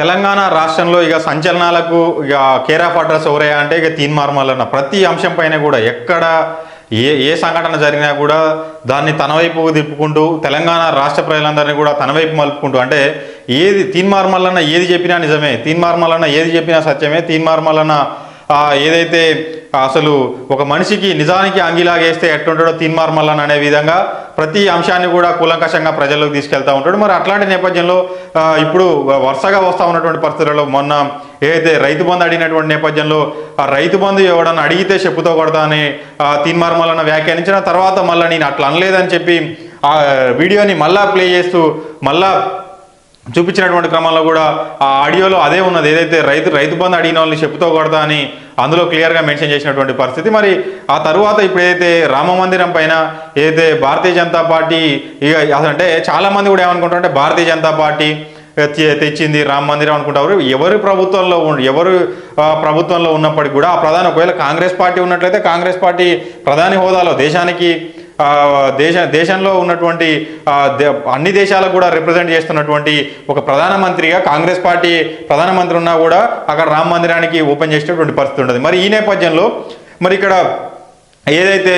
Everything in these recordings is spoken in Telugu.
తెలంగాణ రాష్ట్రంలో ఇక సంచలనాలకు ఇక కేర్ ఆఫ్ అడ్రస్ ఎవరయ్యా అంటే ఇక తీన్మార్మలన్న ప్రతి అంశం పైన కూడా ఎక్కడ ఏ ఏ సంఘటన జరిగినా కూడా దాన్ని తన వైపు తిప్పుకుంటూ తెలంగాణ రాష్ట్ర ప్రజలందరినీ కూడా తన వైపు మలుపుకుంటూ అంటే ఏది తీన్మార్మలన్న ఏది చెప్పినా నిజమే తీన్మార్మలన్న ఏది చెప్పినా సత్యమే తీన్మార్మలన్న ఏదైతే అసలు ఒక మనిషికి నిజానికి అంగిలాగేస్తే ఎట్టుంటాడో తీన్మార్మల్లన్ అనే విధంగా ప్రతి అంశాన్ని కూడా కూలంకషంగా ప్రజల్లోకి తీసుకెళ్తూ ఉంటాడు. మరి అట్లాంటి నేపథ్యంలో ఇప్పుడు వరుసగా వస్తూ ఉన్నటువంటి పరిస్థితులలో మొన్న ఏదైతే రైతు బంధు అడిగినటువంటి నేపథ్యంలో ఆ రైతు బంధు ఎవడన్నా అడిగితే చెప్పుతో కొడతా అని ఆ, తీన్మార్మల్లన్న వ్యాఖ్యానించిన తర్వాత మళ్ళీ నేను అట్లా అనలేదని చెప్పి ఆ వీడియోని మళ్ళా ప్లే చేస్తూ మళ్ళా చూపించినటువంటి క్రమంలో కూడా ఆ ఆడియోలో అదే ఉన్నది. ఏదైతే రైతు రైతు బంధు అడిగిన వాళ్ళని చెప్పుతో కొడతా అని అందులో క్లియర్గా మెన్షన్ చేసినటువంటి పరిస్థితి. మరి ఆ తరువాత ఇప్పుడు ఏదైతే రామ మందిరం పైన ఏదైతే భారతీయ జనతా పార్టీ ఇక అసలు అంటే చాలామంది కూడా ఏమనుకుంటారంటే భారతీయ జనతా పార్టీ తెచ్చింది రామ మందిరం అనుకుంటారు. ఎవరు ప్రభుత్వంలో ఎవరు ప్రభుత్వంలో ఉన్నప్పటికీ కూడా ఆ ప్రధాని ఒకవేళ కాంగ్రెస్ పార్టీ ఉన్నట్లయితే కాంగ్రెస్ పార్టీ ప్రధాని హోదాలో దేశానికి దేశ దేశంలో ఉన్నటువంటి దే- అన్ని దేశాలకు కూడా రిప్రజెంట్ చేస్తున్నటువంటి ఒక ప్రధానమంత్రిగా కాంగ్రెస్ పార్టీ ప్రధానమంత్రి ఉన్నా కూడా అక్కడ రామ మందిరానికి ఓపెన్ చేసేటటువంటి పరిస్థితి ఉండదు. మరి ఈ నేపథ్యంలో మరి ఇక్కడ ఏదైతే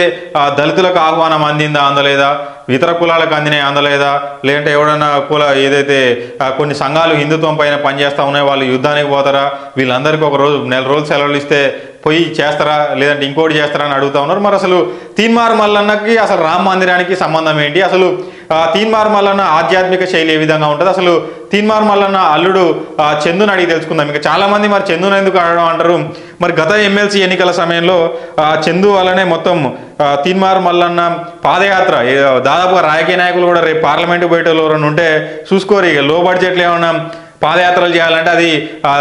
దళితులకు ఆహ్వానం అందిందా అందలేదా? ఇతర కులాలకు అందినాయి అందలేదా? లేదంటే ఎవడన్నా కుల ఏదైతే కొన్ని సంఘాలు హిందుత్వం పైన పనిచేస్తూ ఉన్నాయో వాళ్ళు యుద్ధానికి పోతారా? వీళ్ళందరికీ ఒక రోజు నెల రోజులు సెలవులు ఇస్తే పోయి చేస్తారా? లేదంటే ఇంకోటి చేస్తారా అని అడుగుతా ఉన్నారు. మరి అసలు తీన్మార్ మల్లన్నకి అసలు రామ మందిరానికి సంబంధం ఏంటి? అసలు తీన్మార్ మల్లన్న ఆధ్యాత్మిక శైలి ఏ విధంగా ఉంటుంది? అసలు తీన్మార్ మల్లన్న అల్లుడు చందుని అడిగి తెలుసుకుందాం. ఇంకా చాలామంది మరి చందును ఎందుకు అడగడం అంటారు? మరి గత ఎమ్మెల్సీ ఎన్నికల సమయంలో చందు వల్లనే మొత్తం తీన్మార్ మల్లన్న పాదయాత్ర దాదాపుగా రాజకీయ నాయకులు కూడా రేపు పార్లమెంటు బయటలో ఉంటే చూసుకోరు. ఇక లో బడ్జెట్లో ఏమన్నా పాదయాత్రలు చేయాలంటే అది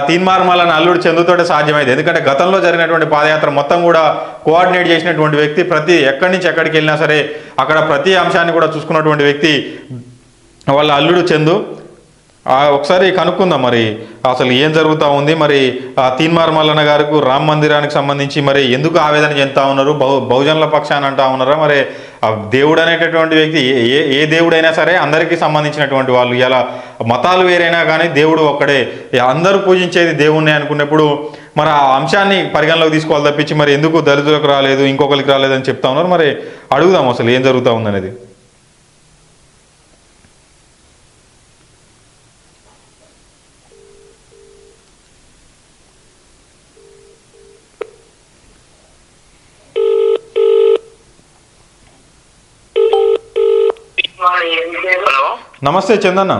తీన్మార్ మల్లన్న అల్లుడు చందుతోటే సాధ్యమైంది. ఎందుకంటే గతంలో జరిగినటువంటి పాదయాత్ర మొత్తం కూడా కోఆర్డినేట్ చేసినటువంటి వ్యక్తి ప్రతి ఎక్కడి నుంచి ఎక్కడికి వెళ్ళినా సరే అక్కడ ప్రతి అంశాన్ని కూడా చూసుకున్నటువంటి వ్యక్తి వాళ్ళ అల్లుడు చందు. ఒకసారి కనుక్కుందాం మరి. అసలు ఏం జరుగుతూ ఉంది? మరి ఆ, తీన్మార్ మల్లన్న గారికి రామ మందిరానికి సంబంధించి మరి ఎందుకు ఆవేదన చెందుతా ఉన్నారు? బహు బహుజనుల పక్షాన్ని అంటా ఉన్నారా? మరి ఆ దేవుడు అనేటటువంటి వ్యక్తి ఏ- ఏ ఏ దేవుడైనా సరే అందరికీ సంబంధించినటువంటి వాళ్ళు. ఇలా మతాలు వేరైనా కానీ దేవుడు ఒక్కడే. అందరూ పూజించేది దేవుణ్ణి అనుకున్నప్పుడు మరి ఆ అంశాన్ని పరిగణలోకి తీసుకోవాలి తప్పించి మరి ఎందుకు దళితులకు రాలేదు ఇంకొకరికి రాలేదు అని చెప్తా ఉన్నారు. మరి అడుగుదాం అసలు ఏం జరుగుతూ ఉందనేది. నమస్తే చందన్న.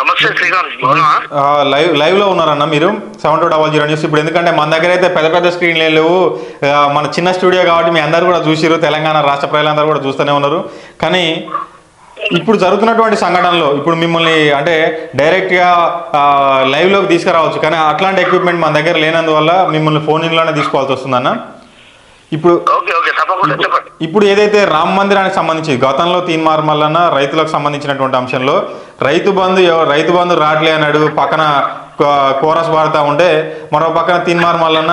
నమస్తే శ్రీకాంత్ లైవ్ లైవ్లో ఉన్నారన్న మీరు. Seven two double zero news. ఇప్పుడు ఎందుకంటే మన దగ్గర అయితే పెద్ద పెద్ద స్క్రీన్లు లేవు. మన చిన్న స్టూడియో కాబట్టి మీ అందరు కూడా చూసిరు తెలంగాణ రాష్ట్ర ప్రజలందరూ కూడా చూస్తూనే ఉన్నారు. కానీ ఇప్పుడు జరుగుతున్నటువంటి సంఘటనలో ఇప్పుడు మిమ్మల్ని అంటే డైరెక్ట్గా లైవ్లోకి తీసుకురావచ్చు. కానీ అట్లాంటి ఎక్విప్మెంట్ మన దగ్గర లేనందువల్ల మిమ్మల్ని ఫోన్ ఇన్లోనే తీసుకోవాల్సి వస్తుందన్న. ఇప్పుడు ఇప్పుడు ఏదైతే రామ మందిరానికి సంబంధించి గతంలో తీన్మార్ మల్లన్న రైతులకు సంబంధించినటువంటి అంశంలో రైతు బంధు రైతు బంధు రాట్లే అన్నాడు పక్కన కోరస్ పాడుతూ ఉంటే మరో పక్కన తీన్మార్ మల్లన్న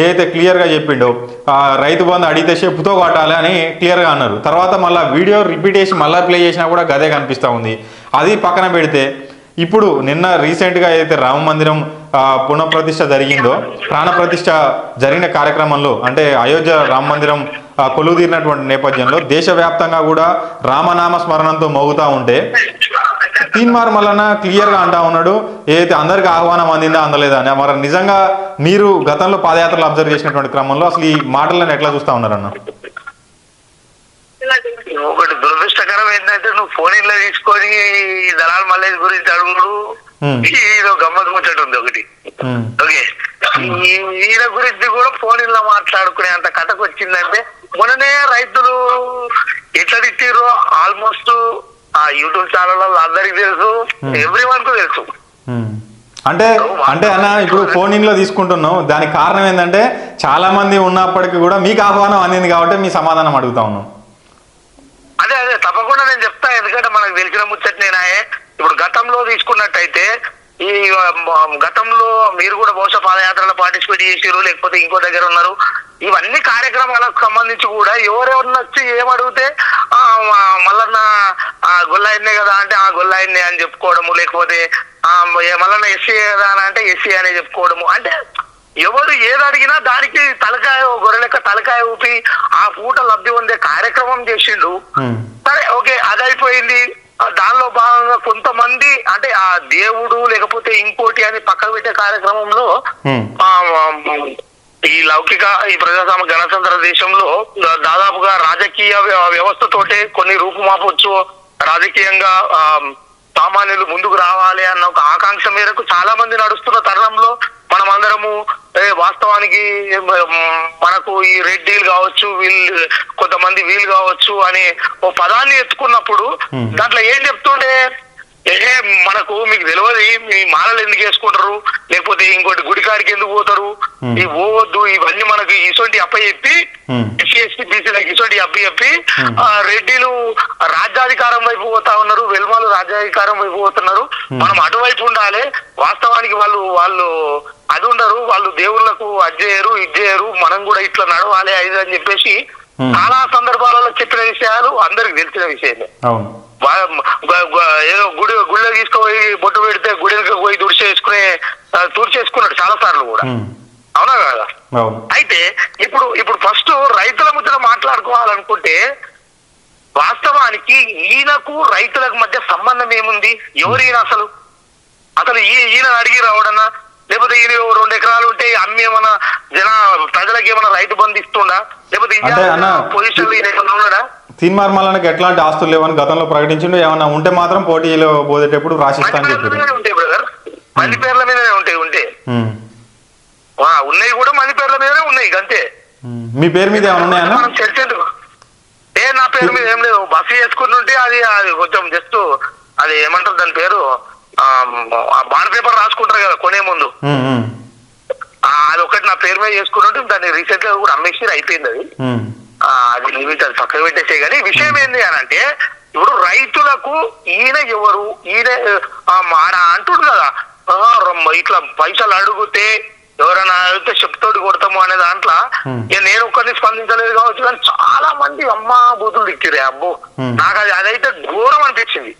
ఏదైతే క్లియర్గా చెప్పిండో ఆ రైతు బంధు అడిగితే చెప్పుతో కొట్టాలి అని క్లియర్గా అన్నారు. తర్వాత మళ్ళీ వీడియో రిపీట్ చేసి మళ్ళీ ప్లే చేసినా కూడా గదే కనిపిస్తూ ఉంది. అది పక్కన పెడితే ఇప్పుడు నిన్న రీసెంట్గా ఏదైతే రామ మందిరం పునఃప్రతిష్ఠ జరిగిందో ప్రాణప్రతిష్ఠ జరిగిన కార్యక్రమంలో అంటే అయోధ్య రామ మందిరం ఆ, కొలువుదీరినటువంటి నేపథ్యంలో దేశవ్యాప్తంగా కూడా రామనామ స్మరణంతో మోగుతూ ఉంటే తీన్మార్ మల్లన్న క్లియర్గా అంటా ఉన్నాడు ఏదైతే అందరికి ఆహ్వానం అందిందా అందలేదా అని. మరి నిజంగా మీరు గతంలో పాదయాత్రలు అబ్జర్వ్ చేసినటువంటి క్రమంలో అసలు ఈ మాటలను ఎట్లా చూస్తా ఉన్నారన్న? ఒకటి దురదృష్టకరం ఏంటంటే నువ్వు ఫోన్ ఇంట్లో తీసుకొని దళాల మల్లేజ్ గురించి అడుగుడు ఇది ఒక గమ్మత్ ముచ్చట ఉంది ఒకటి. Um, okay. ఈ- ఈయన గురించి కూడా ఫోన్ ఇన్లో మాట్లాడుకునే అంత కథకు వచ్చిందంటే మొన్ననే రైతులు ఎట్లా తిట్టిర్రో ఆల్మోస్ట్ ఆ యూట్యూబ్ ఛానల్ అందరికి తెలుసు ఎవ్రీ వన్కు తెలుసు. అంటే అంటే అన్న ఇప్పుడు ఫోన్ ఇన్లో తీసుకుంటున్నాం. దానికి కారణం ఏంటంటే చాలా మంది ఉన్నప్పటికీ కూడా మీకు ఆహ్వానం అందింది కాబట్టి మీ సమాధానం అడుగుతా ఉన్నాం. అదే అదే తప్పకుండా నేను చెప్తా ఎందుకంటే మనకు తెలిసిన ముచ్చట నేనాయే ఇప్పుడు గతంలో తీసుకున్నట్టయితే ఈ గతంలో మీరు కూడా బహుశా పాదయాత్రలో పార్టిసిపేట్ చేసారు లేకపోతే ఇంకో దగ్గర ఉన్నారు. ఇవన్నీ కార్యక్రమాలకు సంబంధించి కూడా ఎవరెవరిని వచ్చి ఏమడిగితే మల్లన్న ఆ, గొల్లాయన్నే కదా అంటే ఆ గొల్లాయన్నే అని చెప్పుకోవడము లేకపోతే మల్లన్న ఎస్సీ కదా అని అంటే ఎస్సీ అని చెప్పుకోవడము. అంటే ఎవరు ఏది అడిగినా దానికి తలకాయ గొర్రె లెక్క తలకాయ ఊపి ఆ పూట లబ్ధి పొందే కార్యక్రమం చేసిండు. సరే ఓకే అది అయిపోయింది ఆ, దానిలో భాగంగా కొంతమంది అంటే ఆ దేవుడు లేకపోతే ఇంకోటి అని పక్కకు పెట్టే కార్యక్రమంలో ఈ లౌకిక ఈ ప్రజాస్వామ్య గణతంత్ర దేశంలో దాదాపుగా రాజకీయ వ్య- వ్యవస్థతోటే కొన్ని రూపుమాపొచ్చు. రాజకీయంగా ఆ, సామాన్యులు ముందుకు రావాలి అన్న ఒక ఆకాంక్ష మేరకు చాలా మంది నడుస్తున్న తరుణంలో మనం అందరము వాస్తవానికి మనకు ఈ రెడ్డిలు కావచ్చు వీళ్ళు కొంతమంది వీళ్ళు కావచ్చు అని ఓ పదాన్ని ఎత్తుకున్నప్పుడు. దాంట్లో ఏం చెప్తుండే ఏ మనకు మీకు తెలియదు మీ మాలలు ఎందుకు వేసుకుంటారు? లేకపోతే ఇంకోటి గుడికాడికి ఎందుకు పోతారు. ఈ పోవద్దు ఇవన్నీ మనకు ఇసొంటి అప్ప చెప్పి. ఎస్సీ ఎస్టీ బీసీలకు ఇసొంటి అప్ప చెప్పి రెడ్డిలు రాజ్యాధికారం వైపు పోతా ఉన్నారు వెల్మాలు రాజ్యాధికారం వైపు పోతున్నారు. మనం అటువైపు ఉండాలి వాస్తవానికి వాళ్ళు వాళ్ళు అది ఉండరు వాళ్ళు దేవుళ్ళకు అది చేయరు ఇది చేయరు మనం కూడా ఇట్లా నడవాలి అది అని చెప్పేసి. చాలా సందర్భాలలో చెప్పిన విషయాలు అందరికి తెలిసిన విషయమే. ఏదో గుడి గుడిలో తీసుకుపోయి బొట్టు పెడితే గుడి పోయి తుడిచేసుకునే తుడిచేసుకున్నాడు చాలా సార్లు కూడా. అవునా కదా? అయితే ఇప్పుడు ఇప్పుడు ఫస్ట్ రైతుల ముద్ర మాట్లాడుకోవాలనుకుంటే వాస్తవానికి ఈయనకు రైతులకు మధ్య సంబంధం ఏముంది? ఎవరు ఈయన అసలు? అసలు ఈ ఈయన అడిగి రావడన్నా లేకపోతే ఈయన రెండు ఎకరాలు ఉంటే అమ్మి ఏమన్నా జన ప్రజలకు ఏమైనా రైతు బంధు ఇస్తుండా లేకపోతే పొజిషన్ ఈయన ఏమన్నా ఉన్నాడా తీన్మార్మలానికి ఎట్లాంటి ఆస్తులు లేవని గతంలో ప్రకటించిండు. ఏమైనా ఉంటే మాత్రం పోటీలో పోదేటప్పుడు రాసిస్తా మంది అని పేర్ల చెప్పారు మీదనే ఉంటాయి బ్రదర్. మంది పేర్ల మీదనే ఉంటాయి ఉంటే ఉన్నాయి కూడా మంది పేర్ల మీదనే ఉన్నాయి అంతే. మీ పేరు మీద ఏమైనా ఉన్నాయన్నా మనం చర్చ ఎందుకు? ఏ నా పేరు మీద ఏం లేదు. బస్సు చేసుకుని ఉంటే అది అది కొంచెం జస్ట్ అది ఏమంటారు దాని పేరు? బాండ్ పేపర్ రాసుకుంటారు కదా కొనే ముందు. అది ఒకటి నా పేరు మీద చేసుకుని ఉంటే దాన్ని రీసెంట్గా కూడా అమ్మేసి అయిపోయింది అది. అది లిమిట్ అది పక్కన పెట్టేసే కానీ విషయం ఏంటి అని అంటే ఇప్పుడు రైతులకు ఈయన ఎవరు? ఈయన ఆడ అంటుడు కదా. ఇట్లా పైసలు అడిగితే ఎవరైనా అడిగితే చెప్తోటి కొడతాము అనే దాంట్లో నేను ఒక్కరిని స్పందించలేదు కావచ్చు కానీ చాలా మంది అమ్మ బూతులు దిక్కిరే అబ్బో. నాకు అది అదైతే ఘోరం అనిపించింది.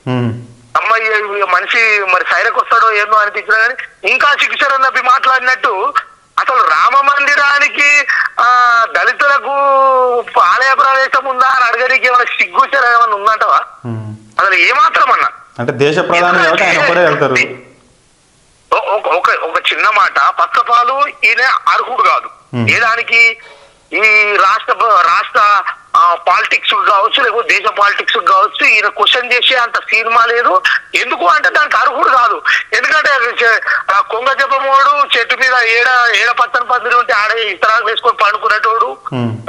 అమ్మ మనిషి మరి సైరకు వస్తాడో ఏందో అనిపించిన కానీ ఇంకా శిక్షణ మాట్లాడినట్టు అసలు రామ మందిరానికి ఆ దళితులకు ఆలయ ప్రవేశం ఉందా అని అడగడానికి ఏమైనా సిగ్గుచరం ఏమైనా ఉందంటవా. అసలు ఏమాత్రం అన్నా అంటే దేశ ప్రధాని వెళ్తారు. ఒక ఒక ఒక చిన్న మాట. పచ్చపాలు ఈయన అర్హుడు కాదు. Hmm. ఏ దానికి? ఈ రాష్ట్ర రాష్ట్ర పాలిటిక్స్ కావచ్చు లేకపోతే దేశ పాలిటిక్స్ కావచ్చు ఈయన క్వశ్చన్ చేసే అంత సినిమా లేదు ఎందుకు అంటే దానికి అర్హుడు కాదు ఎందుకంటే ఆ కొంగ జపమోడు చెట్టు మీద ఏడ ఏడ పచ్చని పందిరి ఉంటే ఆడ ఇతరాలు వేసుకొని పండుకునేటోడు.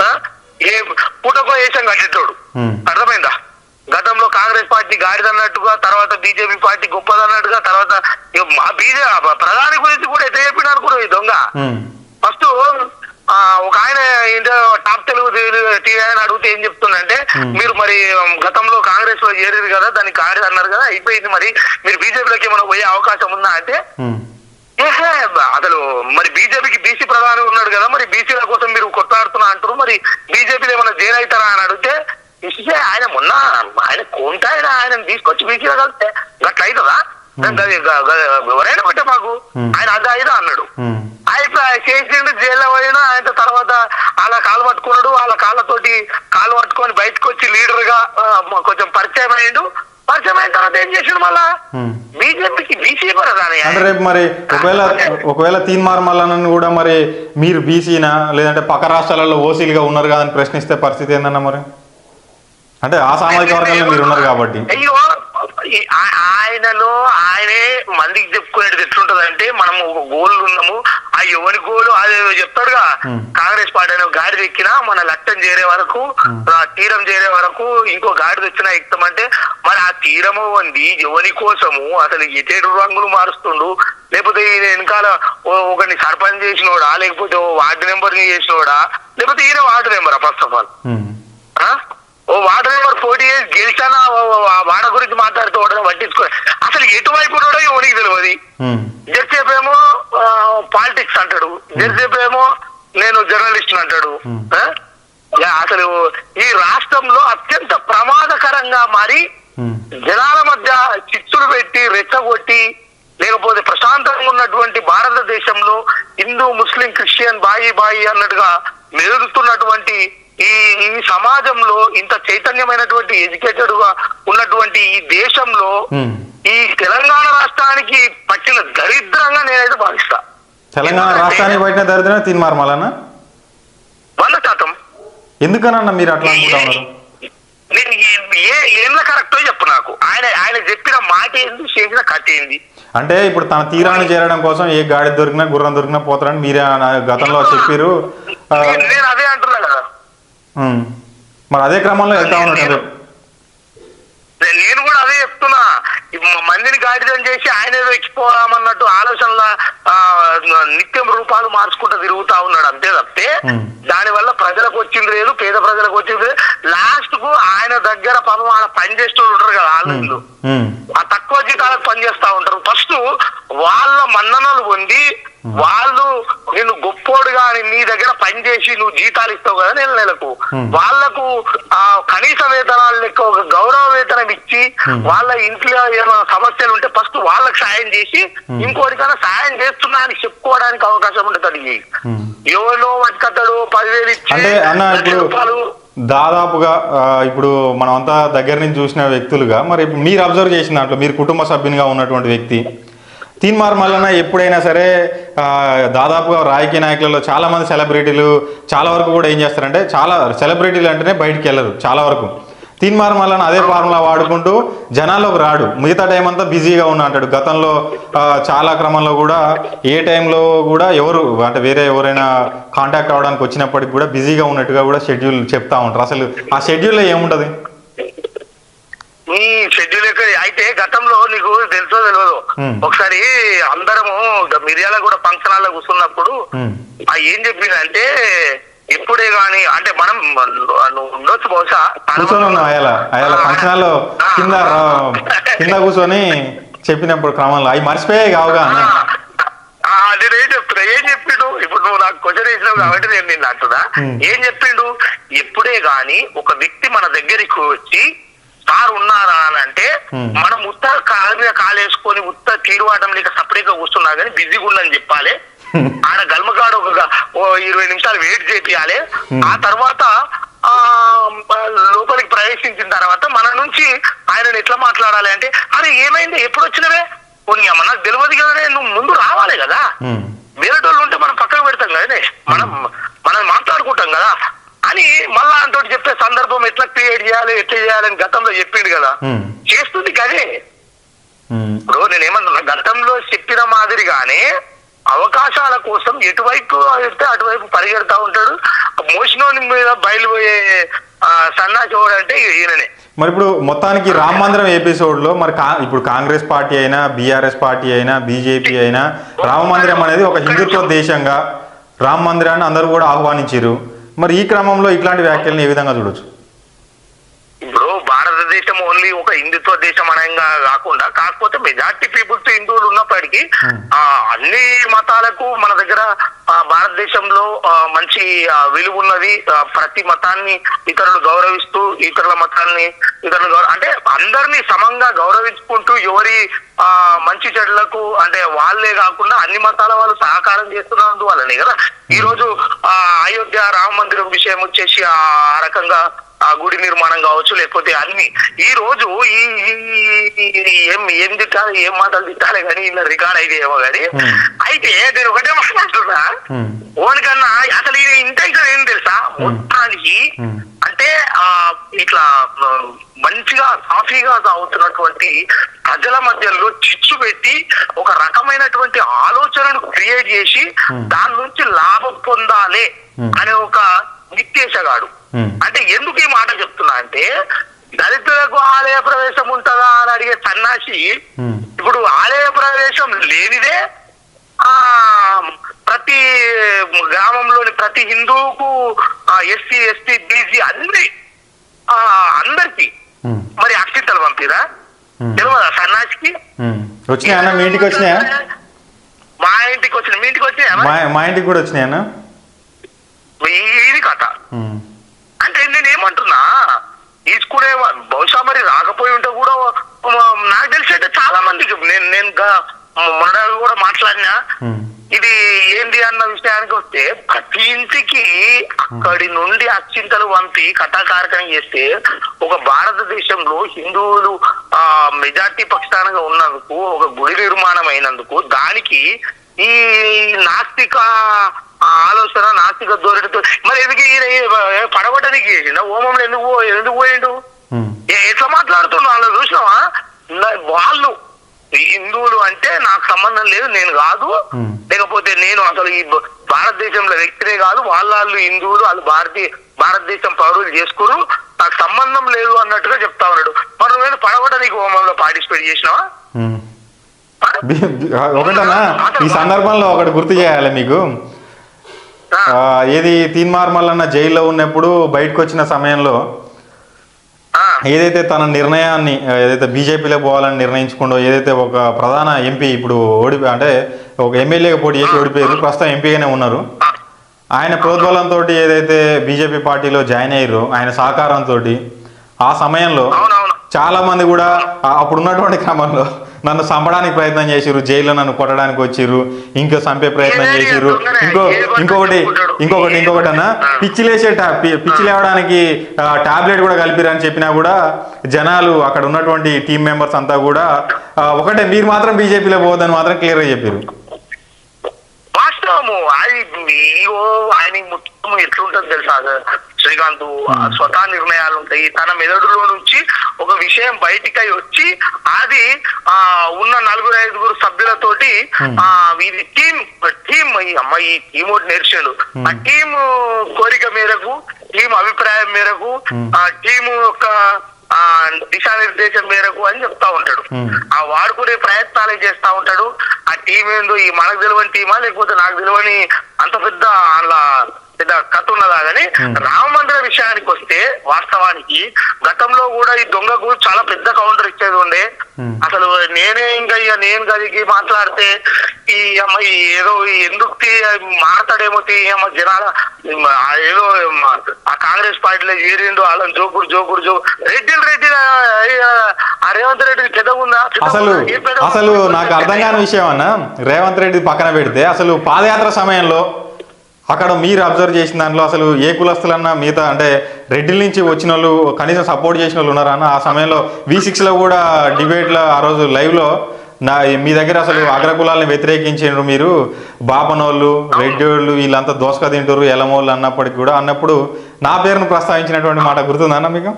ఆ? ఏ పుటకో వేషం కట్టేటోడు. అర్థమైందా గతంలో కాంగ్రెస్ పార్టీ గాడిదన్నట్టుగా తర్వాత బీజేపీ పార్టీ గొప్పదన్నట్టుగా తర్వాత మా బీజే ప్రధాని గురించి కూడా ఎట్లా చెప్పిన అనుకున్నావు ఈ దొంగ ఫస్ట్ ఆ, ఒక ఆయన ఇండియా టాప్ తెలుగు టీవీ ఆయన అడిగితే ఏం చెప్తుందంటే. మీరు మరి గతంలో కాంగ్రెస్లో చేరేది కదా దానికి గాడిద అన్నారు కదా అయిపోయింది మరి. మీరు బీజేపీలోకి ఏమైనా పోయే అవకాశం ఉందా అంటే అసలు మరి బీజేపీకి బీసీ ప్రధాని ఉన్నాడు కదా మరి బీసీల కోసం మీరు కొట్లాడుతున్నా అంటారు మరి బీజేపీలో ఏమైనా జైన్ అవుతారా అని అడిగితే ఆయన మొన్న ఆయన కొంత ఆయన ఆయన తీసుకొచ్చి బీసీలో కలిస్తే గట్ల అవుతుందా? ఎవరైనా ఒకటే మాకు. ఆయన అదా ఇదా అన్నాడు. అయిపోయి చేసిండు జైల్లో పోయినా ఆయన తర్వాత వాళ్ళ కాలు పట్టుకున్నాడు. వాళ్ళ కాళ్ళతోటి కాలు పట్టుకొని బయటకు వచ్చి లీడర్గా కొంచెం పరిచయం అయ్యిండు. పరిచయం అయిన తర్వాత ఏం చేసిండు మళ్ళా. బీజేపీకి బీసీ అంటే రేపు మరి ఒకవేళ ఒకవేళ తీన్మార్ మల్లన్నను కూడా మరి మీరు బీసీనా? లేదంటే పక్క రాష్ట్రాలలో ఓసీలుగా ఉన్నారు కదా అని ప్రశ్నిస్తే పరిస్థితి ఏందన్న మరి? అంటే ఆ సామాజిక వర్గంలో మీరు ఉన్నారు కాబట్టి. అయ్యో ఆయనలో ఆయనే మందికి చెప్పుకునేది ఎట్లుంటది అంటే మనం ఒక గోల్ ఉన్నాము ఆ ఎవరి గోలు అది చెప్తాడుగా. కాంగ్రెస్ పార్టీ అనే గాడి ఎక్కినా మన లక్ష్యం చేరే వరకు తీరం చేరే వరకు ఇంకో గాడి వచ్చినా ఎక్కుతామంటే మరి ఆ తీరము ఉంది ఎవరి కోసము? అసలు ఎటేడు రంగులు మారుస్తుండు? లేకపోతే ఈయన వెనకాల ఒకరిని సర్పంచ్ చేసినోడా? లేకపోతే వార్డు నెంబర్ని చేసినోడా? లేకపోతే ఈయన వార్డు నెంబరా ఫస్ట్ ఆఫ్ ఆల్? ఓ వాటర్ నెంబర్ పోటీ చేసి గెలిచానా? ఆ వాడ గురించి మాట్లాడుతూ ఉండడం పట్టించుకో. అసలు ఎటువైపు ఉన్నాడో ఎవరికి తెలియదు ఏమో పాలిటిక్స్ అంటాడు. జడ్సేపు ఏమో నేను జర్నలిస్ట్ అంటాడు. అసలు ఈ రాష్ట్రంలో అత్యంత ప్రమాదకరంగా మారి జనాల మధ్య చిచ్చులు పెట్టి రెచ్చగొట్టి లేకపోతే ప్రశాంతంగా ఉన్నటువంటి భారతదేశంలో హిందూ ముస్లిం క్రిస్టియన్ బాయి బాయి అన్నట్టుగా మెదులుతున్నటువంటి ఈ ఈ సమాజంలో ఇంత చైతన్యమైనటువంటి ఎడ్యుకేటెడ్గా ఉన్నటువంటి ఈ దేశంలో. ఈ తెలంగాణ రాష్ట్రానికి పట్టిన దరిద్రంగా నేనైతే భావిస్తా. తెలంగాణ రాష్ట్రానికి బయట దరిద్రం తీన్మార్ మళ్ళా వంద శాతం. ఎందుకనన్నా మీరు అట్లా అనుకుంటా ఉన్నారు? నేను ఏ- ఏ ఏం కరెక్టో చెప్పు నాకు. ఆయన ఆయన చెప్పిన మాట ఏంది చేసిన కథ ఏంది? అంటే ఇప్పుడు తన తీరాన్ని చేరడం కోసం ఏ గాడి దొరికినా గుర్రం దొరికినా పోతారని మీరే గతంలో చెప్పారు నేను- అదే అంటున్నా కదా. మరి అదే క్రమంలో వెళ్తా ఉన్నాడు నేను- కూడా అదే చెప్తున్నా. మందిని గాడిదం చేసి ఆయన ఏదో ఎక్కిపోదామన్నట్టు ఆలోచనల నిత్యం రూపాలు మార్చుకుంటూ తిరుగుతా ఉన్నాడు. అంతే తప్పితే Hmm. దాని వల్ల ప్రజలకు వచ్చింది లేదు పేద ప్రజలకు వచ్చింది లేదు. లాస్ట్కు ఆయన దగ్గర పాపం ఆడ పనిచేస్తూ ఉంటారు కదా ఉమ్, ఆ తక్కువ జీతాలకు పనిచేస్తా ఉంటారు. ఫస్ట్ వాళ్ళ మన్ననలు పొంది వాళ్ళు అని నీ దగ్గర పనిచేసి నువ్వు జీతాలు ఇస్తావు కదా నెల నెలకు. వాళ్ళకు ఆ కనీస వేతనాలు లెక్క ఒక గౌరవ వేతనం ఇచ్చి. వాళ్ళ ఇంట్లో ఏమైనా సమస్యలు ఉంటే ఫస్ట్ వాళ్ళకి సాయం చేసి ఇంకోటికైనా సాయం చేస్తున్నా అని చెప్పుకోవడానికి అవకాశం ఉంటుంది అది. ఎవరో వట్టుకత్తడు పదివేలు ఇచ్చి దాదాపుగా ఇప్పుడు మనం అంతా దగ్గర నుంచి చూసిన వ్యక్తులుగా మరి మీరు అబ్జర్వ్ చేసిన దాంట్లో మీరు కుటుంబ సభ్యునిగా ఉన్నటువంటి వ్యక్తి తీన్మార్ మల్లన్న ఎప్పుడైనా సరే దాదాపుగా రాజకీయ నాయకులలో చాలామంది సెలబ్రిటీలు చాలా వరకు కూడా ఏం చేస్తారంటే చాలా సెలబ్రిటీలు అంటేనే బయటికి వెళ్ళరు చాలా వరకు. తీన్మార్ మల్లన్న అదే ఫార్ములా వాడుకుంటూ జనాల్లోకి రాడు. మిగతా టైం అంతా బిజీగా ఉన్నా అంటాడు. గతంలో చాలా క్రమంలో కూడా ఏ టైంలో కూడా ఎవరు అంటే వేరే ఎవరైనా కాంటాక్ట్ అవ్వడానికి వచ్చినప్పటికి కూడా బిజీగా ఉన్నట్టుగా కూడా షెడ్యూల్ చెప్తా ఉంటారు. అసలు ఆ షెడ్యూల్లో ఏముంటుంది? నీ షెడ్యూల్ ఎక్కడ? అయితే గతంలో నీకు తెలుసో తెలియదు. ఒకసారి అందరము మిర్యాల కూడా ఫంక్షన్ హాల్లో కూర్చున్నప్పుడు ఆ ఏం చెప్పిందంటే ఎప్పుడే గాని అంటే మనం నువ్వు ఉండొచ్చు బహుశా. కింద కూర్చొని చెప్పినప్పుడు క్రమంలో. అవి మర్చిపోయాయి కావుగా నేను ఏం చెప్తున్నా. ఏం చెప్పిండు? ఇప్పుడు నువ్వు నాకు క్వశ్చన్ వేసినావు కాబట్టి నేను నిన్ను అంటున్నా. ఏం చెప్పిండు? ఎప్పుడే గాని ఒక వ్యక్తి మన దగ్గరికి వచ్చి సార్ ఉన్నారా అని అంటే. మనం ఉత్త కాళ్ళ మీద కాలేసుకొని ఉత్త తీరువాటం లేక సపరేట్గా కూర్చున్నా కానీ బిజీగా ఉందని చెప్పాలి. ఆడ గల్మకాడ ఒక గ- ఇరవై నిమిషాలు వెయిట్ చేపియాలి. ఆ తర్వాత ఆ లోపలికి ప్రవేశించిన తర్వాత మన నుంచి ఆయనను ఎట్లా మాట్లాడాలి అంటే అరే ఏమైంది? ఎప్పుడు వచ్చినవే? కొన్ని అమ్మ నాకు తెలియదు కదా నువ్వు ముందు రావాలి కదా. ఉమ్, వేరేటోళ్ళు ఉంటే మనం పక్కకు పెడతాం కదనే మనం మనం మాట్లాడుకుంటాం కదా. అని మళ్ళా అంతో చెప్పే సందర్భం ఎట్లా క్రియేట్ చేయాలి ఎట్లా చేయాలని గతంలో చెప్పిండు కదా. చేస్తుంది కదే ఇప్పుడు నేనేమన్నా గతంలో చెప్పిన మాదిరిగానే అవకాశాల కోసం ఎటువైపు వెళ్తే అటువైపు పరిగెడతా ఉంటాడు. మోషనోని మీద బయలుపోయే ఎవడు అంటే ఈయననే. మరి ఇప్పుడు మొత్తానికి రామ మందిరం ఎపిసోడ్లో మరి కా ఇప్పుడు కాంగ్రెస్ పార్టీ అయినా బీఆర్ఎస్ పార్టీ అయినా బీజేపీ అయినా రామ మందిరం అనేది ఒక హిందుత్వ దేశంగా రామ మందిరాన్ని అందరూ కూడా ఆహ్వానించారు మరి ఈ క్రమంలో ఇట్లాంటి వ్యాఖ్యలను ఏ విధంగా చూడొచ్చు ఇప్పుడు భారతదేశం ఓన్లీ ఒక హిందుత్వ దేశం అనగా కాకుండా కాకపోతే మెజార్టీ పీపుల్స్ హిందువులు ఉన్నప్పటికీ Hmm. ఆ అన్ని మతాలకు మన దగ్గర భారతదేశంలో మంచి విలువ ఉన్నది ప్రతి మతాన్ని ఇతరులు గౌరవిస్తూ ఇతరుల మతాన్ని ఇతరులు గౌరవ అంటే అందరినీ సమంగా గౌరవించుకుంటూ ఎవరి ఆ మంచి చెడులకు అంటే వాళ్ళే కాకుండా అన్ని మతాల వాళ్ళు సహకారం చేస్తున్నందు వల్లనే కదా. ఈ రోజు ఆ అయోధ్య రామ మందిరం విషయం వచ్చేసి ఆ రకంగా ఆ గుడి నిర్మాణం కావచ్చు లేకపోతే అన్ని. ఈ రోజు ఈ ఏం ఏం తిట్టాలి ఏం మాటలు తిట్టాలి కానీ ఇలా రికార్డ్ అయితే ఏమో కానీ. అయితే నేను ఒకటే మాట్లాడుతున్నా. ఉమ్, ఓన్ కన్నా అసలు ఈ ఇంటెన్షన్ ఏం తెలుసా? మొత్తానికి. అంటే ఆ ఇట్లా మంచిగా సాఫీగా సాగుతున్నటువంటి ప్రజల మధ్యలో చిచ్చు పెట్టి ఒక రకమైనటువంటి ఆలోచనను క్రియేట్ చేసి. దాని నుంచి లాభం పొందాలి. అనే ఒక ఉమ్, అంటే ఎందుకు ఈ మాట చెప్తున్నా అంటే దళితులకు ఆలయ ప్రవేశం ఉంటుందా అని అడిగే సన్నాసి ఇప్పుడు ఆలయ ప్రవేశం లేనిదే ఆ ప్రతి గ్రామంలోని ప్రతి హిందువుకు ఎస్సీ ఎస్టీ బీసీ అన్ని ఆ అందరికి మరి అక్షింతలు పంపిరా? తెలియదా సన్నాసికి? ఉమ్. వచ్చినాయా అన్న? మీ ఇంటికి వచ్చినాయా? మా ఇంటికి వచ్చిన మీ ఇంటికి వచ్చినాయా? మా ఇంటికి కూడా వచ్చినాయా అన్న? ఇది కథ. అంటే నేను ఏమంటున్నా? తీసుకునే బహుశా మరి రాకపోయి ఉంటే కూడా నాకు తెలిసి అయితే చాలా మందికి నేను నేను మొన్న కూడా మాట్లాడినా. ఇది ఏంది అన్న విషయానికి వస్తే ప్రతి ఇంటికి అక్కడి నుండి అచ్చింతలు పంపి కథాకారకం చేస్తే ఒక భారతదేశంలో హిందువులు ఆ మెజార్టీ పక్షానంగా ఉన్నందుకు ఒక గుడి నిర్మాణం అయినందుకు దానికి ఈ నాస్తిక ఆలోచన నాస్తిక ధోరణితో మరి ఎందుకు పడగొట్టడానికి చేసిండ? హోమంలో ఎందుకు ఎందుకు పోయిండు? ఎట్లా మాట్లాడుతున్నా వాళ్ళు చూసినావా? వాళ్ళు హిందువులు అంటే నాకు సంబంధం లేదు నేను కాదు. లేకపోతే నేను అసలు ఈ భారతదేశంలో వ్యక్తినే కాదు. వాళ్ళ వాళ్ళు హిందువులు వాళ్ళు భారతీయ భారతదేశం పౌరులు చేసుకోరు నాకు సంబంధం లేదు అన్నట్టుగా చెప్తా ఉన్నాడు. మరి నువ్వేదో పడగొట్టడానికి హోమంలో పార్టిసిపేట్ చేసినావా? ఒకటన్నా? ఈ సందర్భంలో ఒకటి గుర్తు చేయాలి మీకు ఏది తీన్మార్ మల్లన్న జైల్లో ఉన్నప్పుడు బయటకు వచ్చిన సమయంలో ఏదైతే తన నిర్ణయాన్ని ఏదైతే బీజేపీలో పోవాలని నిర్ణయించుకుండో ఏదైతే ఒక ప్రధాన ఎంపీ ఇప్పుడు ఓడి అంటే ఒక ఎమ్మెల్యేగా పోటీ చేసి ఓడిపోయారు ప్రస్తుతం ఎంపీగానే ఉన్నారు. ఆయన ప్రోద్బలంతో ఏదైతే బీజేపీ పార్టీలో జాయిన్ అయ్యారో ఆయన సహకారంతో ఆ సమయంలో చాలా మంది కూడా ఆ- అప్పుడు ఉన్నటువంటి క్రమంలో నన్ను చంపడానికి ప్రయత్నం చేసిర్రు జైల్లో నన్ను కొట్టడానికి వచ్చిర్రు ఇంకా చంపే ప్రయత్నం దొంగనే, ఇంకో ఇంకొకటి. ఇంకొకటి ఇంకొకటి అన్న ఆ. పిచ్చి లేచే టా- పిచ్చి లేవడానికి టాబ్లెట్ కూడా కలిపిరని చెప్పినా కూడా జనాలు అక్కడ ఉన్నటువంటి టీం మెంబర్స్ అంతా కూడా ఒకటే మీరు మాత్రం బీజేపీలో పోవద్దని మాత్రం క్లియర్గా చెప్పారు వాస్తవము అది ఆయన మొత్తం ఎట్లుంటది తెలుసా శ్రీకాంత్ ఆ స్వతహా నిర్ణయాలు ఉంటాయి. తన మెదడులో నుంచి ఒక విషయం బయటికి వచ్చి అది ఆ ఉన్న నలుగురు ఐదుగురు సభ్యులతోటి ఆ ఇది టీం టీం అమ్మ ఈ టీం ఒకటి నేర్చాడు ఆ టీం కోరిక మేరకు టీం అభిప్రాయం మేరకు ఆ టీం యొక్క ఆ దిశానిర్దేశం మేరకు అని చెప్తా ఉంటాడు. Hmm. ఆ వాడుకునే ప్రయత్నాలు చేస్తా ఉంటాడు. ఆ టీం ఏందో ఈ మనకు తెలియని టీమా లేకపోతే నాకు తెలియని అంత పెద్ద అలా పెద్ద కథ ఉన్నదా కానీ రామ మందిర విషయానికి వస్తే వాస్తవానికి గతంలో కూడా ఈ దొంగకు చాలా పెద్ద కౌంటర్ ఇచ్చేది ఉండే. అసలు నేనే ఇంకా ఇక నేను గదికి మాట్లాడితే ఈ అమ్మ ఈ ఏదో ఎందుకు మాట్లాడేమో తీ అమ్మ జనాల ఏదో ఆ కాంగ్రెస్ పార్టీలో చేరిండు వాళ్ళని జోకుడు జోకుడు జో రెడ్డి రెడ్డి ఆ రేవంత్ రెడ్డి పెద్ద ఉందా పెద్ద అసలు అసలు? నాకు అర్థం కాని విషయం అన్న. రేవంత్ రెడ్డి పక్కన పెడితే అసలు పాదయాత్ర సమయంలో అక్కడ మీరు అబ్జర్వ్ చేసిన దాంట్లో అసలు ఏ కులస్తులన్నా మిగతా అంటే రెడ్డిల నుంచి వచ్చిన వాళ్ళు కనీసం సపోర్ట్ చేసిన వాళ్ళు ఉన్నారా అన్న ఆ సమయంలో వి సిక్స్లో కూడా డిబేట్లో ఆ రోజు లైవ్లో నా మీ దగ్గర అసలు అగ్రకులాలను వ్యతిరేకించారు మీరు. బాపనోళ్ళు రెడ్డోళ్ళు వీళ్ళంతా దోసక తింటారు ఎలమోళ్ళు అన్నప్పటికీ కూడా. అన్నప్పుడు నా పేరును ప్రస్తావించినటువంటి మాట గుర్తుందా అన్న మీకు?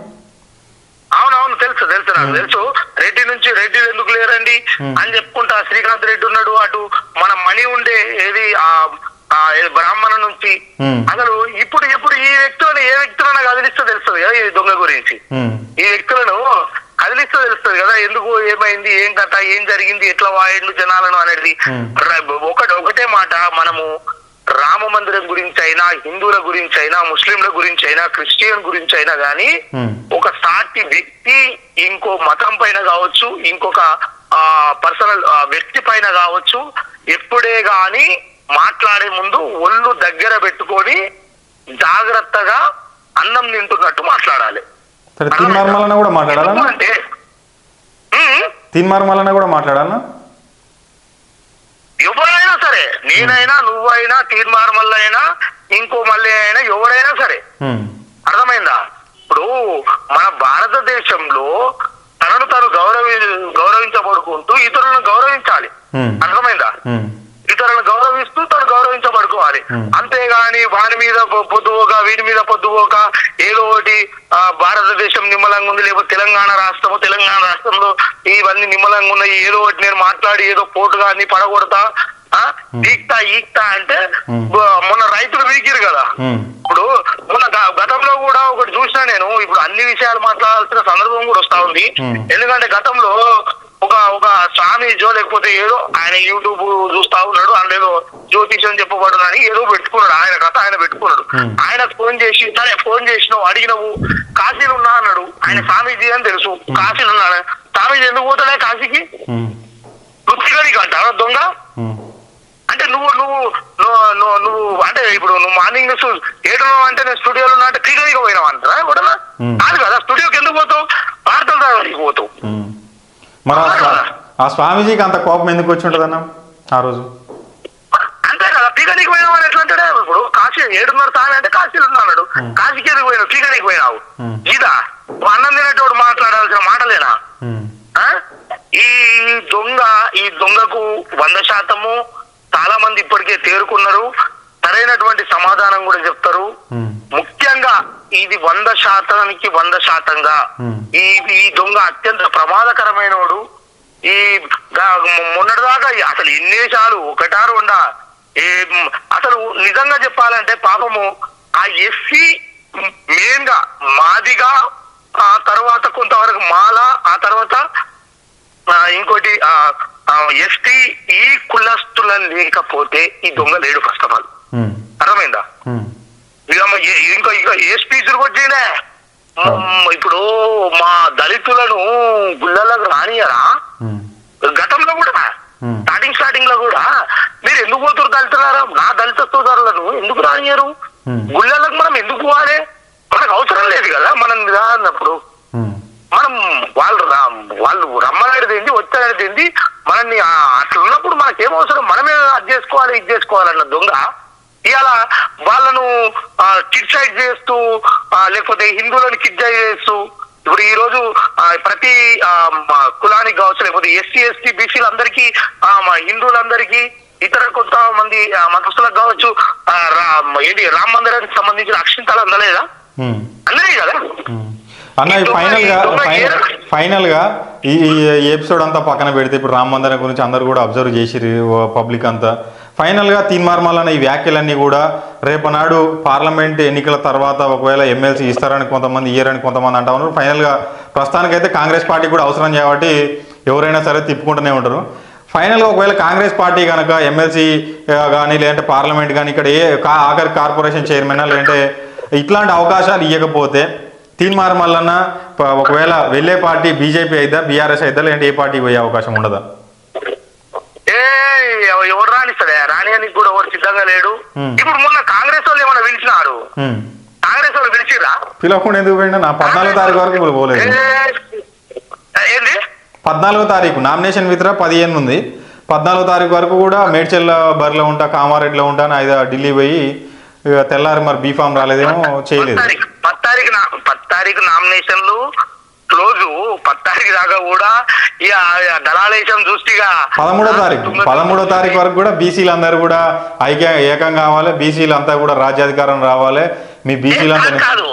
అవునవును తెలుసు తెలుసు నాకు తెలుసు. రెడ్డి నుంచి రెడ్డి ఎందుకు లేరండి? అని చెప్పుకుంటా శ్రీకాంత్ రెడ్డి ఉన్నాడు అటు. మన మణి ఉండే ఏది ఆ బ్రాహ్మణ నుంచి. అసలు ఇప్పుడు ఇప్పుడు ఈ వ్యక్తులను ఏ వ్యక్తులను కదిలిస్తే తెలుస్తుంది కదా ఈ దొంగ గురించి? ఈ వ్యక్తులను కదిలిస్తే తెలుస్తుంది కదా ఎందుకు ఏమైంది ఏం కథ ఏం జరిగింది ఎట్లా వాయిండు జనాలను అనేది? ఒకటి ఒకటే మాట. మనము రామ మందిరం గురించి అయినా హిందువుల గురించి అయినా ముస్లింల గురించి అయినా క్రిస్టియన్ గురించి అయినా గానీ Hmm. ఒక సాటి వ్యక్తి ఇంకో మతం పైన కావచ్చు ఇంకొక ఆ పర్సనల్ వ్యక్తి పైన కావచ్చు ఎప్పుడే గాని మాట్లాడే ముందు ఒళ్ళు దగ్గర పెట్టుకొని జాగ్రత్తగా అన్నం తింటున్నట్టు మాట్లాడాలి. కూడా అంటే కూడా ఎవరైనా సరే నేనైనా నువ్వైనా తీర్మార్ మళ్ళీ అయినా ఇంకో మళ్ళీ అయినా ఎవరైనా సరే. అర్థమైందా? ఇప్పుడు మన భారతదేశంలో తనను తను గౌరవి గౌరవించబడుకుంటూ ఇతరులను గౌరవించాలి. అర్థమైందా? ఇతరులను గౌరవిస్తూ తను గౌరవించబడుకోవాలి Hmm. అంతేగాని వాని మీద పొద్దుపోక వీడి మీద పొద్దుపోక ఏదో ఒకటి ఆ, భారతదేశం నిమ్మలంగా ఉంది లేకపోతే తెలంగాణ రాష్ట్రము తెలంగాణ రాష్ట్రంలో ఇవన్నీ నిమ్మలంగా ఉన్నాయి ఏదో ఒకటి నేను మాట్లాడి ఏదో పోటుగా అన్ని పడగొడతా ఆ, ఈక్తా ఈక్తా అంటే Hmm. మొన్న రైతులు వీకిరు కదా ఇప్పుడు మొన్న గతంలో కూడా ఒకటి చూసినా నేను ఇప్పుడు అన్ని విషయాలు మాట్లాడాల్సిన సందర్భం కూడా వస్తా ఉంది Hmm. ఎందుకంటే గతంలో ఒక ఒక స్వామీజో లేకపోతే ఏదో ఆయన యూట్యూబ్ చూస్తా ఉన్నాడు ఆయన ఏదో జ్యోతిషం చెప్పబడునని ఏదో పెట్టుకున్నాడు ఆయన కథ ఆయన పెట్టుకున్నాడు. ఆయనకు ఫోన్ చేసి సరే ఫోన్ చేసినావు అడిగినవు కాశీలు ఉన్నా అన్నాడు. ఆయన స్వామీజీ అని తెలుసు. కాశీలు ఉన్నాడు స్వామీజీ ఎందుకు పోతాడే కాశీకి? ఉమ్, వృత్తిగడికి అంటారా దొంగ? అంటే నువ్వు నువ్వు నువ్వు అంటే ఇప్పుడు నువ్వు మార్నింగ్ ఏడున్నావు అంటే నేను స్టూడియోలో ఉన్నా అంటే పీకనీకి పోయినావు అంటారా కూడా. కాదు కదా స్టూడియోకి ఎందుకు పోతావు? వార్తలు రావడానికి పోతావు. మరి ఆ స్వా- ఆ స్వామీజీకి అంత కోపం ఎందుకు వచ్చి ఉంటుంది అన్న? ఆ రోజు. అంతే కదా పీకనీకి పోయినావు అని ఎట్లా అంటాడే ఇప్పుడు కాశీ ఏడున్నర తానే అంటే కాశీలో ఉన్నాడు కాశీకి ఎందుకు పోయినావు? పీకనీకి పోయినావు. ఇదా అన్నం తినేటోడు మాట్లాడాల్సిన మాటలేనా? ఈ దొంగ ఈ దొంగకు వంద శాతము చాలా మంది ఇప్పటికే తేరుకున్నారు. సరైనటువంటి సమాధానం కూడా చెప్తారు. ముఖ్యంగా ఇది వంద శాతానికి వంద శాతంగా. ఈ ఈ దొంగ అత్యంత ప్రమాదకరమైనవాడు ఈ మొన్నటిదాకా అసలు ఎన్ని దేశాలు ఒకటా రెండా ఏ అసలు నిజంగా చెప్పాలంటే పాపము ఆ ఎస్సీ మెయిన్గా మాదిగా ఆ తర్వాత కొంతవరకు మాల ఆ తర్వాత ఆ, ఇంకోటి ఎస్టీ ఈ కులస్తుల లేకపోతే ఈ దొంగ లేడు ఫస్ట్ ఆఫ్ ఆల్. అర్థమైందా. ఇక ఇంకా ఇంకా ఏ స్పీచ్లు వచ్చినే ఇప్పుడు మా దళితులను గుళ్ళలకు రానియరా. గతంలో కూడా. స్టార్టింగ్ స్టార్టింగ్లో కూడా? మీరు ఎందుకు పోతున్నారు దళితులారా? నా దళిత సోదరులను ఎందుకు రానియరు. గుళ్ళలకు మనం ఎందుకు పోవాలి? మనకు అవసరం లేదు కదా మనం అన్నప్పుడు. మనం వాళ్ళు వాళ్ళు రమ్మనేది ఏంది వచ్చేది ఏంది? మనల్ని అట్లా ఉన్నప్పుడు మనకేం అవసరం? మనమే అది చేసుకోవాలి ఇది చేసుకోవాలన్న దొంగ. ఇవాళ వాళ్ళను కిడ్సైడ్ చేస్తూ లేకపోతే హిందువులను కిడ్సైడ్ చేస్తూ ఇప్పుడు ఈ రోజు ప్రతి కులానికి కావచ్చు లేకపోతే ఎస్సీ ఎస్టీ బీసీలు అందరికీ ఆ, మా హిందువులందరికీ ఇతర కొంతమంది మతస్థులకు కావచ్చు ఏంటి రామ మందిరానికి సంబంధించిన అక్షింతాలు అందలేదా. అందరే కదా. అన్న ఈ ఫైనల్గా ఫైనల్గా ఈ ఈ ఎపిసోడ్ అంతా పక్కన పెడితే ఇప్పుడు రామ మందిరం గురించి అందరు కూడా అబ్జర్వ్ చేసిరు పబ్లిక్ అంతా ఫైనల్గా తీన్మార్మాలన్న ఈ వ్యాఖ్యలన్నీ కూడా రేపనాడు పార్లమెంట్ ఎన్నికల తర్వాత ఒకవేళ ఎమ్మెల్సీ ఇస్తారని కొంతమంది ఇయ్యరని కొంతమంది అంటా ఉన్నారు. ఫైనల్గా ప్రస్తుతానికైతే కాంగ్రెస్ పార్టీ కూడా అవసరం కాబట్టి ఎవరైనా సరే తిప్పుకుంటూనే ఉంటారు. ఫైనల్గా ఒకవేళ కాంగ్రెస్ పార్టీ కనుక ఎమ్మెల్సీ కానీ లేదంటే పార్లమెంట్ కానీ ఇక్కడ ఏ ఆఖరి కార్పొరేషన్ చైర్మన్ లేదంటే ఇట్లాంటి అవకాశాలు ఇవ్వకపోతే తీన్మార్ మల్లన్న ఒకవేళ వెళ్ళే పార్టీ బీజేపీ అయిద్దా బీఆర్ఎస్ అయిద్దా లేదంటే ఏ పార్టీ పోయే అవకాశం ఉండదా? ఎవరు రానిస్తాడే రానియానికి కూడా ఎవరు సిద్ధంగా లేడు. ఇప్పుడు మొన్న కాంగ్రెస్ వాళ్ళు ఏమైనా పిలిచినారు. కాంగ్రెస్ వాళ్ళు పిలిచిరా పిలవకుండా ఎందుకు పోయినా నా పద్నాలుగో తారీఖు వరకు ఇప్పుడు పోలేదు. ఏంది? పద్నాలుగో తారీఖు నామినేషన్ విత్డ్రా పదిహేను ఉంది. పద్నాలుగో తారీఖు వరకు కూడా మేడ్చెల్ల బరిలో ఉంటా కామారెడ్డిలో ఉంటా అని ఐదు ఢిల్లీ పోయి తెల్లారి మరి బీఫామ్ రాలేదేమో చేయలేదు. పద్ తారీఖు పద్ తారీఖు నామినేషన్లు క్లోజు పద్ తారీఖు దాకా కూడా ఇక దళాలేశం చూస్తేగా పదమూడో తారీఖు పదమూడో తారీఖు వరకు కూడా బీసీలు అందరూ కూడా ఐక్య ఏకం కావాలి బీసీలు అంతా కూడా రాజ్యాధికారం రావాలి. మీ బీసీలు కాదు,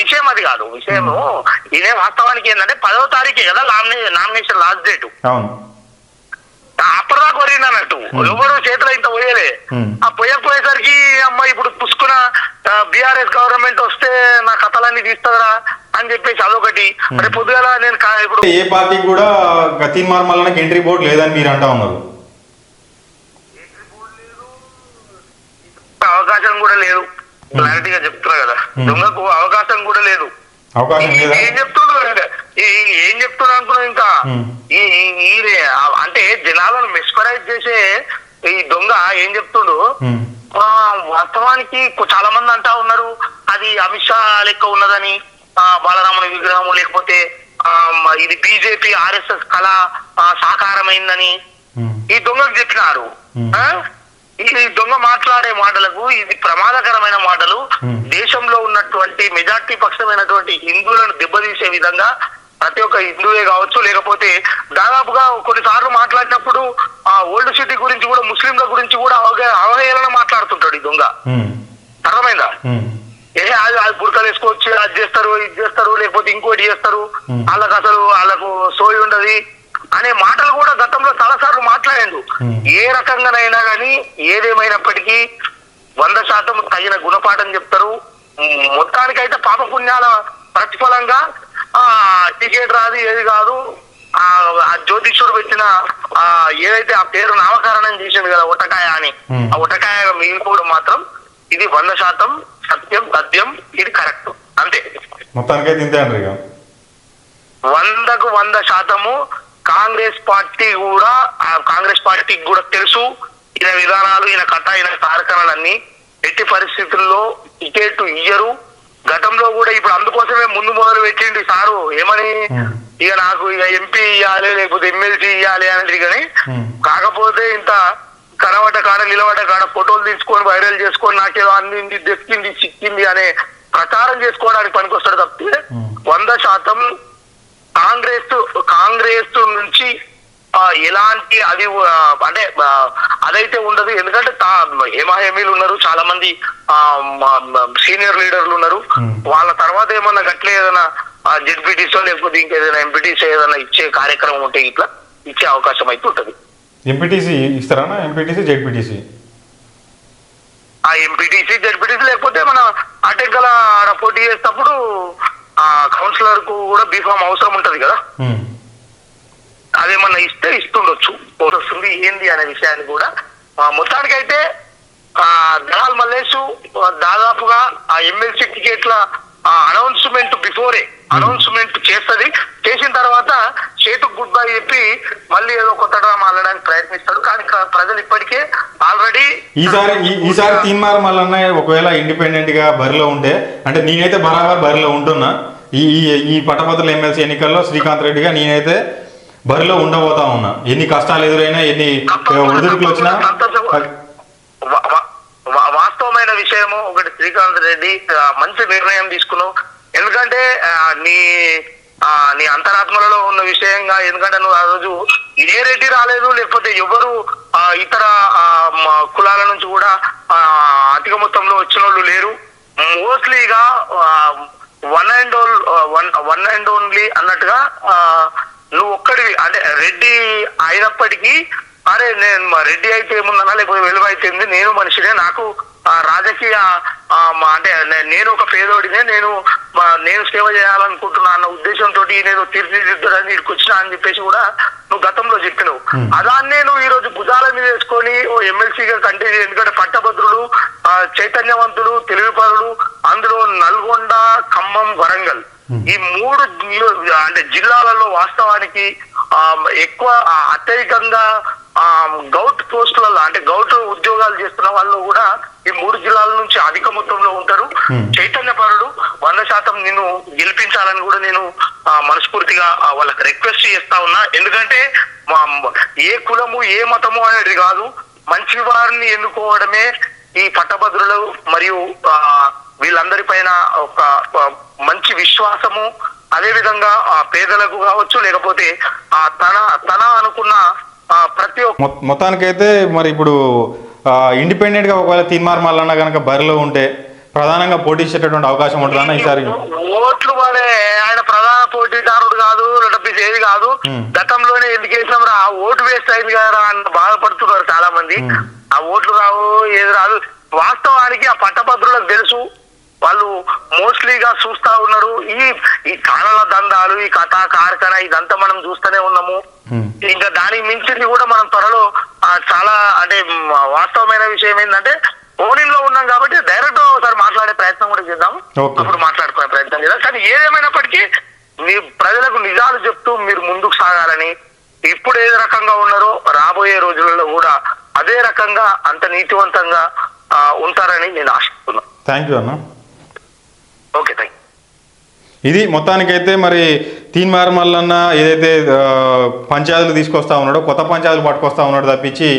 విషయం అది కాదు. విషయము ఇదే వాస్తవానికి ఏంటంటే పదవ తారీఖే కదా నామినే నామినేషన్ లాస్ట్ డేట్. అవును. అప్పటిదాకా పోయింది అన్నట్టు ఎవరు చేతిలో ఇంత పోయలే. ఆ పోయకపోయేసరికి అమ్మ ఇప్పుడు పుసుకున బీఆర్ఎస్ గవర్నమెంట్ వస్తే నా కథలన్నీ తీస్తుందిరా అని చెప్పేసి అదొకటి. రేపు పొద్దుగల నేను ఇప్పుడు ఏ పార్టీకి కూడా గతీన్ మార్మల్కి ఎంట్రీ బోర్డు లేదని మీరు అంటా ఉన్నారు. అవకాశం కూడా లేదు. క్లారిటీగా చెప్తున్నా కదా. దొంగకు అవకాశం కూడా లేదు. అవకాశం ఏం చెప్తున్నాడు ఏం చెప్తున్నా అనుకున్నావు ఇంకా? అంటే జనాలను మెస్పరైజ్ చేసే ఈ దొంగ ఏం చెప్తుండు? వాస్తవానికి చాలా మంది అంటా ఉన్నారు. అది అమిత్ షా లెక్క ఉన్నదని. బాలరాముని విగ్రహం లేకపోతే ఇది బీజేపీ ఆర్ఎస్ఎస్ కళ సాకారమైందని. ఈ దొంగకు చెప్పినారు. ఆ? ఈ దొంగ మాట్లాడే మాటలకు ఇది ప్రమాదకరమైన మాటలు. దేశంలో ఉన్నటువంటి మెజార్టీ పక్షమైనటువంటి హిందువులను దెబ్బతీసే విధంగా ప్రతి ఒక్క హిందువే కావచ్చు లేకపోతే దాదాపుగా కొన్నిసార్లు మాట్లాడినప్పుడు ఆ ఓల్డ్ సిటీ గురించి కూడా ముస్లింల గురించి కూడా అవహేళన మాట్లాడుతుంటాడు ఈ దొంగ. అర్థమైందా. ఏ అది బురకలు వేసుకోవచ్చు అది చేస్తారు ఇది చేస్తారు లేకపోతే ఇంకోటి చేస్తారు. వాళ్ళకి అసలు వాళ్ళకు సోయి ఉండదు. అనే మాటలు కూడా గతంలో చాలా సార్లు మాట్లాడాడు. ఏ రకంగానైనా కానీ ఏదేమైనప్పటికీ వంద శాతం తగిన గుణపాఠం చెప్తారు. మొత్తానికైతే పాప పుణ్యాల ప్రతిఫలంగా ఆ టికెట్ రాదు ఏది కాదు. ఆ ఆ జ్యోతిష్యుడు పెట్టిన ఆ ఏదైతే ఆ పేరు నామకరణం చేసిండు కదా ఉటకాయ అని. ఆ ఉటకాయ మిగిలిపోవడం మాత్రం ఇది వంద శాతం సత్యం సత్యం ఇది కరెక్ట్. అంతే. మొత్తానికైతే ఇంతే అంటారు ఇక. వందకు వంద శాతము కాంగ్రెస్ పార్టీ కూడా కాంగ్రెస్ పార్టీకి కూడా తెలుసు. ఈయన విధానాలు ఈయన కథ ఈయన కార్యక్రమాలన్నీ ఎట్టి పరిస్థితుల్లో టికెట్ ఇయ్యరు. గతంలో కూడా ఇప్పుడు అందుకోసమే ముందు మొదలు పెట్టిండు ఈ సారు. ఏమని. ఇక నాకు ఇక ఎంపీ ఇవ్వాలి లేకపోతే ఎమ్మెల్సీ ఇవ్వాలి అనేది కానీ. కాకపోతే ఇంత కనబడ్డ కాడ నిలబడ్డ కాడ ఫోటోలు తీసుకొని వైరల్ చేసుకొని నాకేదో అందింది దక్కింది చిక్కింది అనే ప్రచారం చేసుకోవడానికి పనికొస్తాడు తప్పితే Hmm. వంద శాతం కాంగ్రెస్ కాంగ్రెస్ నుంచి ఎలాంటి అది అంటే అదైతే ఉండదు ఎందుకంటే తా- హేమాహేమీలు ఉన్నారు చాలా మంది సీనియర్ లీడర్లు ఉన్నారు Hmm. వాళ్ళ తర్వాత ఏమన్నా గట్లే ఏదైనా జెడ్పీటీసో లేకపోతే ఇంకేదైనా ఎంపీటీసో ఏదైనా ఇచ్చే కార్యక్రమం ఉంటే ఇట్లా ఇచ్చే అవకాశం అయితే ఉంటది ఎంపీటీసీ ఇస్తారా ఎంపీటీసీ జెడ్పీటీసీ ఆ ఎంపీటీసీ జెడ్పీటీసీ లేకపోతే మన అటెంకల ఆడ పోటీ చేసేటప్పుడు ఆ కౌన్సిలర్కు కూడా బీఫామ్ అవసరం ఉంటది కదా? అదేమన్నా ఇస్తే ఇస్తుండొచ్చు. వస్తుంది ఏంది అనే విషయాన్ని కూడా. మొత్తానికైతే దళాల్ మల్లేష్ ఆ, దాదాపుగా ఆ ఎమ్మెల్సీ టికెట్ల అనౌన్స్మెంట్ బిఫోరే అనౌన్స్మెంట్ చేస్తది. చేసిన తర్వాత చేతుకు గుడ్ బై చెప్పి మళ్ళీ ఏదో కొత్త డ్రామా ఆడడానికి ప్రయత్నిస్తాడు. కానీ ప్రజలు ఇప్పటికే ఆల్రెడీ ఈసారి ఈసారి తీన్మార్ మల్లన్న ఒకవేళ ఇండిపెండెంట్గా బరిలో ఉంటే అంటే నేనైతే బరాబర్ బరిలో ఉంటున్నా. ఈ ఈ- పట్టభద్రుల ఎమ్మెల్సీ ఎన్నికల్లో శ్రీకాంత్ రెడ్డిగా నేనైతే బరిలో ఉండబోతా ఉన్నా. ఎన్ని కష్టాలు ఎదురైనా ఎన్ని ఒడిదుడుకులు వచ్చినా వాస్తవమైన విషయము ఒకటి శ్రీకాంత్ రెడ్డి మంచి నిర్ణయం తీసుకున్నావు. ఎందుకంటే నీ ఆ, నీ అంతరాత్మలలో ఉన్న విషయంగా ఎందుకంటే నువ్వు ఆ రోజు ఏ రెడ్డి రాలేదు లేకపోతే ఎవరు ఆ, ఇతర కులాల నుంచి కూడా ఆ, అధిక మొత్తంలో వచ్చిన వాళ్ళు లేరు. మోస్ట్లీగా one and own one one and only అన్నట్టుగా ఆ, నువ్వు ఒక్కడివి. అంటే రెడ్డి అయినప్పటికీ అరే నేను మా రెడ్డి అయితే ఏముందన్నా లేకపోతే వెలువ అయితే ఏంది నేను మనిషినే నాకు ఆ, రాజకీయ అంటే నేను ఒక పేదోడినే నేను నేను సేవ చేయాలనుకుంటున్నా అన్న ఉద్దేశంతో నేను తీర్చిదిద్దుడని ఇక్కడికి వచ్చినా అని చెప్పేసి కూడా నువ్వు గతంలో చెప్పినావు. అదాన్నే నువ్వు ఈ రోజు భుజాల మీద వేసుకొని ఓ ఎమ్మెల్సీగా కంటిన్యూ ఎందుకంటే పట్టభద్రులు ఆ, చైతన్యవంతులు తెలివిపరులు అందులో నల్గొండ ఖమ్మం వరంగల్. ఈ మూడు అంటే జిల్లాలలో వాస్తవానికి ఆ, ఎక్కువ అత్యధికంగా గౌట్ పోస్టులలో అంటే గౌట్ ఉద్యోగాలు చేస్తున్న వాళ్ళు కూడా ఈ మూడు జిల్లాల నుంచి అధిక మొత్తంలో ఉంటారు. Hmm. చైతన్యపరుడు వంద శాతం నిన్ను గెలిపించాలని కూడా నేను మనస్ఫూర్తిగా వాళ్ళకి రిక్వెస్ట్ చేస్తా ఉన్నా. ఎందుకంటే ఏ కులము ఏ మతము అనేది కాదు. మంచి వారిని ఎన్నుకోవడమే ఈ పట్టభద్రులు మరియు వీళ్ళందరి పైన ఒక మంచి విశ్వాసము. అదే విధంగా ఆ, పేదలకు కావచ్చు లేకపోతే ఆ తన తన అనుకున్న ప్రతి మొత్తానికైతే మరి ఇప్పుడు ఇండిపెండెంట్గా ఒకవేళ తీన్మార్ మల్లన్న కనుక బరిలో ఉంటే ప్రధానంగా పోటీ చేసేటటువంటి అవకాశం ఉంటుందన్న ఈసారి. ఓట్లు పడే ఆయన ప్రధాన పోటీదారుడు కాదు లేకపోతే ఏది కాదు. గతంలోనే ఎందుకు వేసినాం రా? ఆ ఓటు వేస్ట్ అయింది కదా అని బాధపడుతున్నారు చాలా మంది. ఆ ఓట్లు రావు ఏది రాదు. వాస్తవానికి ఆ పట్టభద్రులకు తెలుసు. వాళ్ళు మోస్ట్లీగా చూస్తా ఉన్నారు. ఈ ఈ కాణాల దందాలు ఈ కథా కార్ఖాన ఇదంతా మనం చూస్తూనే ఉన్నాము. ఇంకా దానికి మించింది కూడా మనం త్వరలో చాలా అంటే వాస్తవమైన విషయం ఏంటంటే ఫోన్లో ఉన్నాం కాబట్టి డైరెక్ట్ ఒకసారి మాట్లాడే ప్రయత్నం కూడా చేద్దాం. అప్పుడు మాట్లాడుకునే ప్రయత్నం చేద్దాం. కానీ ఏదేమైనప్పటికీ మీ ప్రజలకు నిజాలు చెప్తూ మీరు ముందుకు సాగాలని ఇప్పుడు ఏ రకంగా ఉన్నారో రాబోయే రోజులలో కూడా అదే రకంగా అంత నీతివంతంగా ఉంటారని నేను ఆశిస్తున్నాను. థ్యాంక్ యూ అన్న. ఓకే థ్యాంక్ ఇది మొత్తానికైతే మరి తీన్మార్ మల్లన్న ఏదైతే పంచాయతీలు తీసుకొస్తా ఉన్నాడో కొత్త పంచాయతీలు పట్టుకొస్తా ఉన్నాడు తప్పించి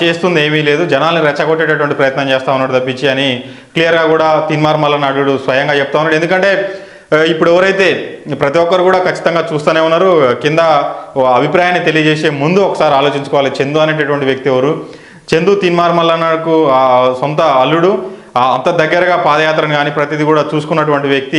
చేస్తుంది ఏమీ లేదు. జనాల్ని రెచ్చగొట్టేటటువంటి ప్రయత్నం చేస్తూ ఉన్నాడు తప్పించి అని క్లియర్గా కూడా తీన్మార్ మల్లన్న అడుగుడు స్వయంగా చెప్తా ఉన్నాడు. ఎందుకంటే ఇప్పుడు ఎవరైతే ప్రతి ఒక్కరు కూడా ఖచ్చితంగా చూస్తూనే ఉన్నారు కింద అభిప్రాయాన్ని తెలియజేసే ముందు ఒకసారి ఆలోచించుకోవాలి. చందు అనేటటువంటి వ్యక్తి ఎవరు? చందు తీన్మార్ మల్లన్నకు సొంత అల్లుడు అంత దగ్గరగా పాదయాత్రను కానీ ప్రతిదీ కూడా చూసుకున్నటువంటి వ్యక్తి